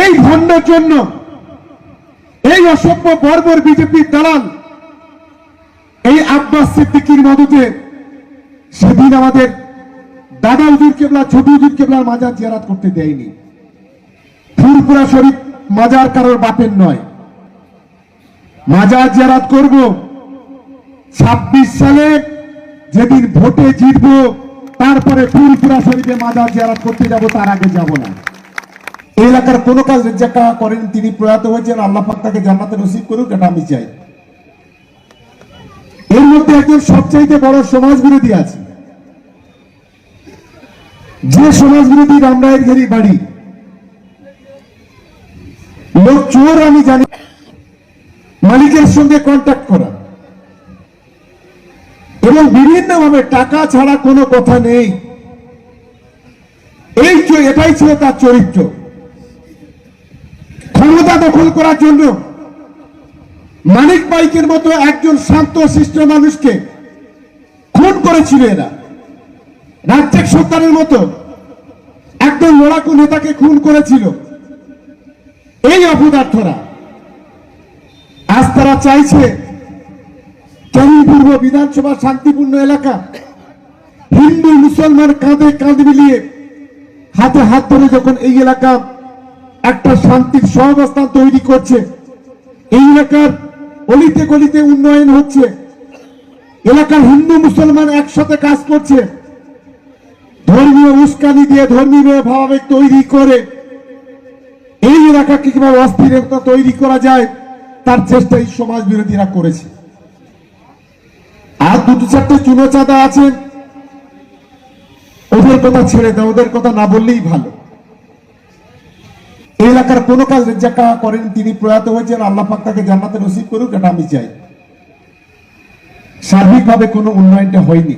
এই ভণ্ডের জন্য এই অসভ্য বর্বর বিজেপির দালাল, এই আব্বাস সিদ্দিকির মদতে সেদিন আমাদের দাদা হুজুর কেবলা, ছোট হুজুর কেবলার মাজার জিয়ারাত করতে দেয়নি। ফুরপুরা শরীফ মাজার কারোর বাপের নয়। মাজার জিয়ারাত করব ছাব্বিশ সালে যেদিন ভোটে জিতবো, তারপরে ফুরপুরা শরীফে মাজার জিয়ারাত করতে যাব, তার আগে যাব না। এই এলাকার কোন কাজ রেজ্জাক কাকা করেন, তিনি প্রয়াত হয়েছেন, আল্লাহ পাক তাকে জান্নাতে নসিব করুক, এটা আমি চাই। এর মধ্যে একজন সবচাইতে বড় সমাজ বিরোধী আছে। যে সমাজ বিরোধী রামরায়ের ঘেরি বাড়ি। লোক চোর, আমি জানি। মালিকের সঙ্গে কন্ট্যাক্ট করা। এবং বিভিন্ন ভাবে টাকা ছাড়া কোনো কথা নেই। এই এটাই ছিল তার চরিত্র। দখল করার জন্য মানিক বাইকের মতো একজন শান্ত, শিষ্ট মানুষকে খুন করেছিল এরা। রাজ্যিক সরকারের মতো একজন লড়াকু নেতাকে খুন করেছিল। এই অপদার্থরা আজ তারা চাইছে পূর্ব বিধানসভা শান্তিপূর্ণ এলাকা হিন্দু, মুসলমান কাঁধে কাঁধ মিলিয়ে হাতে হাত ধরে যখন এই এলাকা একটা শান্তির সহাবস্থান তৈরি করছে। এই এলাকার অলিতে গলিতে উন্নয়ন হচ্ছে। এলাকার হিন্দু মুসলমান একসাথে কাজ করছে। ধর্মীয় উস্কানি দিয়ে ধর্মীয় ভাবাবেগ তৈরি করে। এই এলাকাকে কীভাবে অস্থিরতা তৈরি করা যায়, তার চেষ্টা এই সমাজ বিরোধীরা করেছে। আর দুটো চারটে চুনো চাঁদা আছে। ওদের কথা ছেড়ে দাও, ওদের কথা না বললেই ভালো। এলাকার কোনো কাজ রেজ্জাক করেন, তিনি প্রয়াত হয়েছেন, আল্লাহ পাক তাকে জান্নাতে নসিব করুক, এটা আমি চাই। সার্বিকভাবে কোনো উন্নয়নটা হয়নি।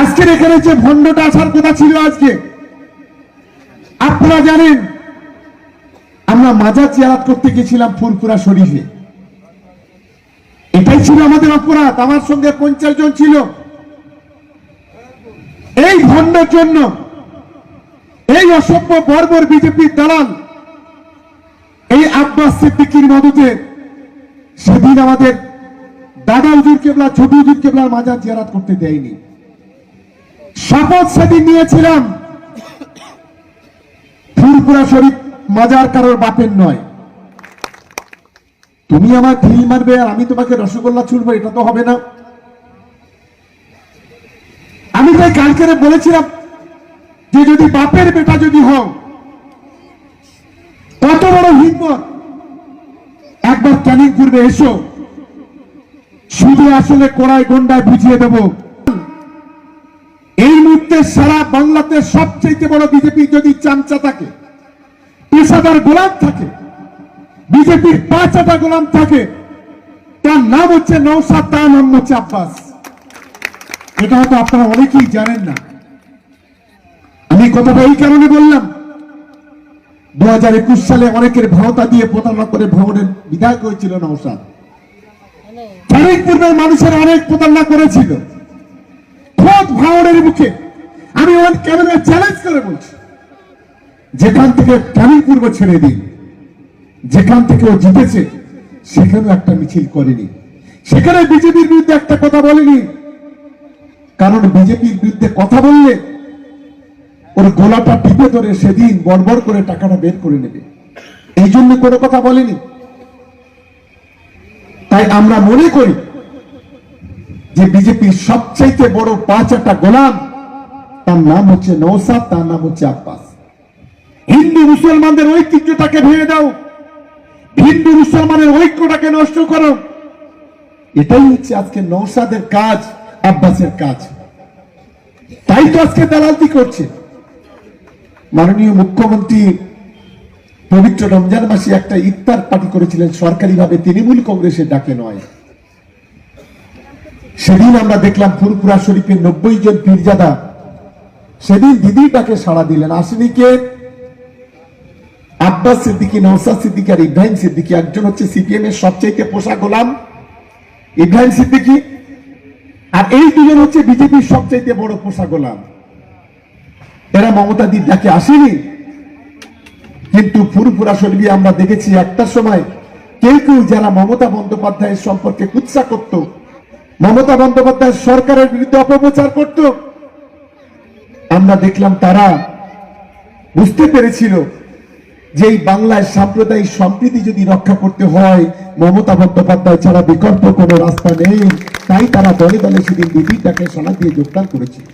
আজকের এখানে যে ভণ্ডটা আসার কথা ছিল আজকে, আপনারা জানেন, আমরা মাজার চেয়ারাত করতে গেছিলাম ফুরপুরা শরীফে। এটাই ছিল আমাদের অপরাধ, আমার সঙ্গে পঞ্চাশ জন ছিল। এই ভণ্ডের জন্য এই অসভ্য বর্বর বিজেপির দালাল, এই আব্বাস সিদ্দিকির মদতে সেদিন আমাদের দাদা হুজুর কেবলা, ছোট হুজুর কেবলার মাজার জিয়ারাত করতে দেয়নি। শপথ সেদিন নিয়েছিলাম। ফুরপুরা শরীফ মাজার কারোর বাপের নয়। তুমি আমার ঢিল মারবে আর আমি তোমাকে রসগোল্লা ছুড়বো, এটা তো হবে না। আমি তাই কালকে বলেছিলাম যে যদি বাপের বেটা যদি হও, কত বড় হিম্মত। একবার ক্যানিং করবে এসো। শুধু আসলে কোড়ায় গন্ডায় বুঝিয়ে দেব। এই মুহূর্তে সারা বাংলাতে সবচেয়ে বড় বিজেপি যদি চামচা থাকে, পেশাদার গোলাম থাকে, বিজেপির পাঁচটা গোলাম থাকে, তার নাম হচ্ছে নৌসাদ তার নাম হচ্ছে আব্বাস এটা হয়তো আপনারা অনেকেই জানেন না। কথাটা এই কারণে বললাম? দু হাজার একুশ সালে অনেকের ভাওতা দিয়ে প্রতারণা করে ভ্রমণের বিধায়ক হয়েছিল নৌসাদ ফরিদপুরের মানুষের অনেক প্রতারণা করেছিল। খোদ ভাওনের মুখে। আমি ওর ক্যামেরা চ্যালেঞ্জ করে বলছি। যেখান থেকে পূর্ব ছেড়ে দিন যেখান থেকে ও জিতেছে, সেখানেও একটা মিছিল করেনি। সেখানে বিজেপির বিরুদ্ধে একটা কথা বলেনি। কারণ বিজেপির বিরুদ্ধে কথা বললে ওর গোলাটা টিপে ধরে সেদিন বড়বড় করে টাকাটা বের করে নেবে। এই জন্য কোনো কথা বলেনি। তাই আমরা মনে করি যে বিজেপির সবচাইতে বড় পাঁচ একটা গোলাম, তার নাম হচ্ছে নৌসাদ তার নাম হচ্ছে আব্বাস। হিন্দু মুসলমানদের ঐতিহ্যটাকে ভেঙে দাও। হিন্দু মুসলমানের ঐক্যটাকে নষ্ট করো। এটাই হচ্ছে আজকে নৌসাদের কাজ, আব্বাসের কাজ। তাই তো আজকে দালালতি করছে। মাননীয় মুখ্যমন্ত্রী পবিত্র রমজান মাসে একটা ইফতার পার্টি করেছিলেন, সরকারিভাবে তৃণমূল কংগ্রেসের ডাকে নয়। সেদিন আমরা দেখলাম ফুরপুরা শরীফের নব্বই জন পীরজাদা সেদিন দিদি তাকে সাড়া দিলেন আসেনি কে আব্বাস সিদ্দিকী নৌসাদ সিদ্দিকী আর ইব্রাহিম সিদ্দিকী, একজন হচ্ছে সিপিএম এর সবচেয়ে পোষা গোলাম, ইব্রাহিম সিদ্দিকী, আর এই দুজন হচ্ছে বিজেপির সবচাইতে বড় পোষা গোলাম। এরা মমতা দির ডাকে আসেনি। কিন্তু ফুরফুরা শরীফে আমরা দেখেছি একটা সময় কেউ কেউ যারা মমতা বন্দ্যোপাধ্যায়ের সম্পর্কে কুৎসা করত, মমতা বন্দ্যোপাধ্যায় সরকারের বিরুদ্ধে অপপ্রচার করত, আমরা দেখলাম তারা বুঝতে পেরেছিল যে এই বাংলায় সাম্প্রদায়িক সম্প্রীতি যদি রক্ষা করতে হয়, মমতা বন্দ্যোপাধ্যায় ছাড়া বিকল্প কোনো রাস্তা নেই। তাই তারা দলে দলে সেদিন বিপিটাকে সোনা দিয়ে যোগদান করেছিল।